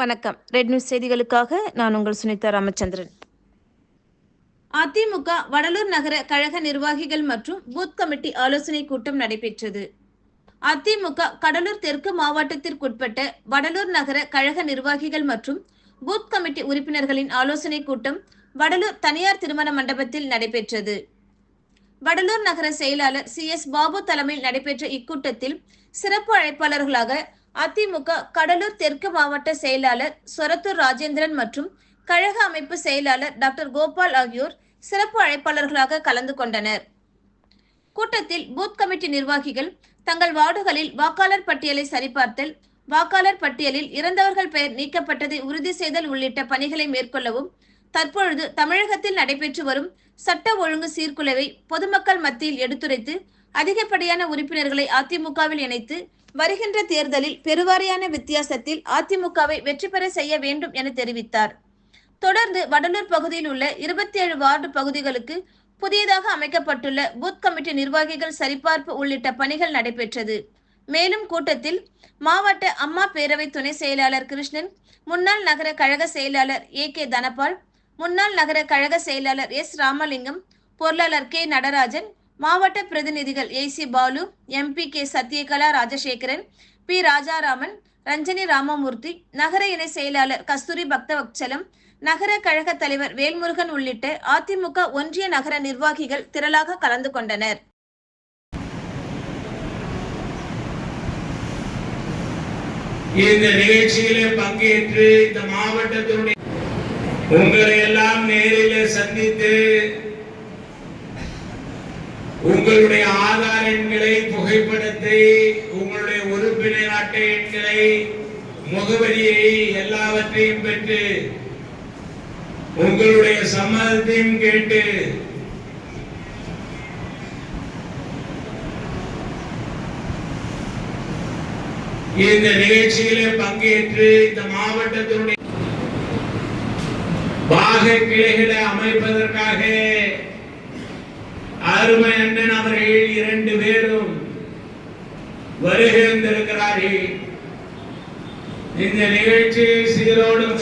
வணக்கம். Red news செய்திகளுக்காக நான் உங்கள் சுனிதா ராமச்சந்திரன். அதிமுக வடலூர் நகர கழக நிர்வாகிகள் மற்றும் பூத் கமிட்டி ஆலோசனை கூட்டம் நடைபெற்றது. அதிமுக கடலூர் தெற்கு மாவட்டத்திற்குட்பட்ட வடலூர் நகர கழக நிர்வாகிகள் மற்றும் பூத் கமிட்டி உறுப்பினர்களின் ஆலோசனை கூட்டம் வடலூர் தனியார் திருமண மண்டபத்தில் நடைபெற்றது. வடலூர் நகர செயலாளர் சி எஸ் பாபு தலைமையில் நடைபெற்ற இக்கூட்டத்தில் சிறப்பு அழைப்பாளர்களாக அதிமுக கடலூர் தெற்கு மாவட்ட செயலாளர் சொரத்தூர் ராஜேந்திரன் மற்றும் கழக அமைப்பு செயலாளர் டாக்டர் கோபால் ஆகியோர் சிறப்பு அழைப்பாளர்களாக கலந்து கொண்டனர். கூட்டத்தில் பூத் கமிட்டி நிர்வாகிகள் தங்கள் வார்டுகளில் வாக்காளர் பட்டியலை சரிபார்த்தல் வாக்காளர் பட்டியலில் இறந்தவர்கள் பெயர் நீக்கப்பட்டதை உறுதி செய்தல் உள்ளிட்ட பணிகளை மேற்கொள்ளவும் தற்பொழுது தமிழகத்தில் நடைபெற்று வரும் சட்ட ஒழுங்கு சீர்குலைவை பொதுமக்கள் மத்தியில் எடுத்துரைத்து அதிகப்படியான உறுப்பினர்களை அதிமுகவில் இணைத்து வருகின்ற தேர்தலில் பெருவாரியான வித்தியாசத்தில் அதிமுகவை வெற்றி பெற செய்ய வேண்டும் என தெரிவித்தார். தொடர்ந்து வடலூர் பகுதியில் உள்ள இருபத்தி ஏழு வார்டு பகுதிகளுக்கு புதியதாக அமைக்கப்பட்டுள்ள பூத் கமிட்டி நிர்வாகிகள் சரிபார்ப்பு உள்ளிட்ட பணிகள் நடைபெற்றது. மேலும் கூட்டத்தில் மாவட்ட அம்மா பேரவை துணை செயலாளர் கிருஷ்ணன் முன்னாள் நகர கழக செயலாளர் ஏ கே தனபால் முன்னாள் நகர கழக செயலாளர் எஸ். ராமலிங்கம் பொருளாளர் கே. நடராஜன் மாவட்ட பிரதிநிதிகள் AC Balu MP K. Sathyakala Rajasekaran P. Rajaraman Ranjani Ramamurthy நகர இணை செயலாளர் கஸ்தூரி பக்தவக்சலம் நகர கழக தலைவர் வேல்முருகன் உள்ளிட்ட அதிமுக ஒன்றிய நகர நிர்வாகிகள் திரளாக கலந்து கொண்டனர். இந்த நிகழ்ச்சியிலே பங்கேற்று இந்த மாவட்டத்தினுடைய உங்களை எல்லாம் நேரிலே சந்தித்து உங்களுடைய ஆதார் எண்களை புகைப்படத்தை உங்களுடைய உறுப்பினர் அட்டை எண்களை முகவரியை எல்லாவற்றையும் பெற்று உங்களுடைய சம்மதத்தையும் கேட்டு இந்த நிகழ்ச்சியிலே பங்கேற்று இந்த மாவட்டத்தினுடைய பாக கிளைகளை அமைப்பதற்காக அருமை அண்ணன் அவர்கள் இரண்டு பேரும் வருகை வந்திருக்கிறார்கள் இந்த நிகழ்ச்சி சீரோடும்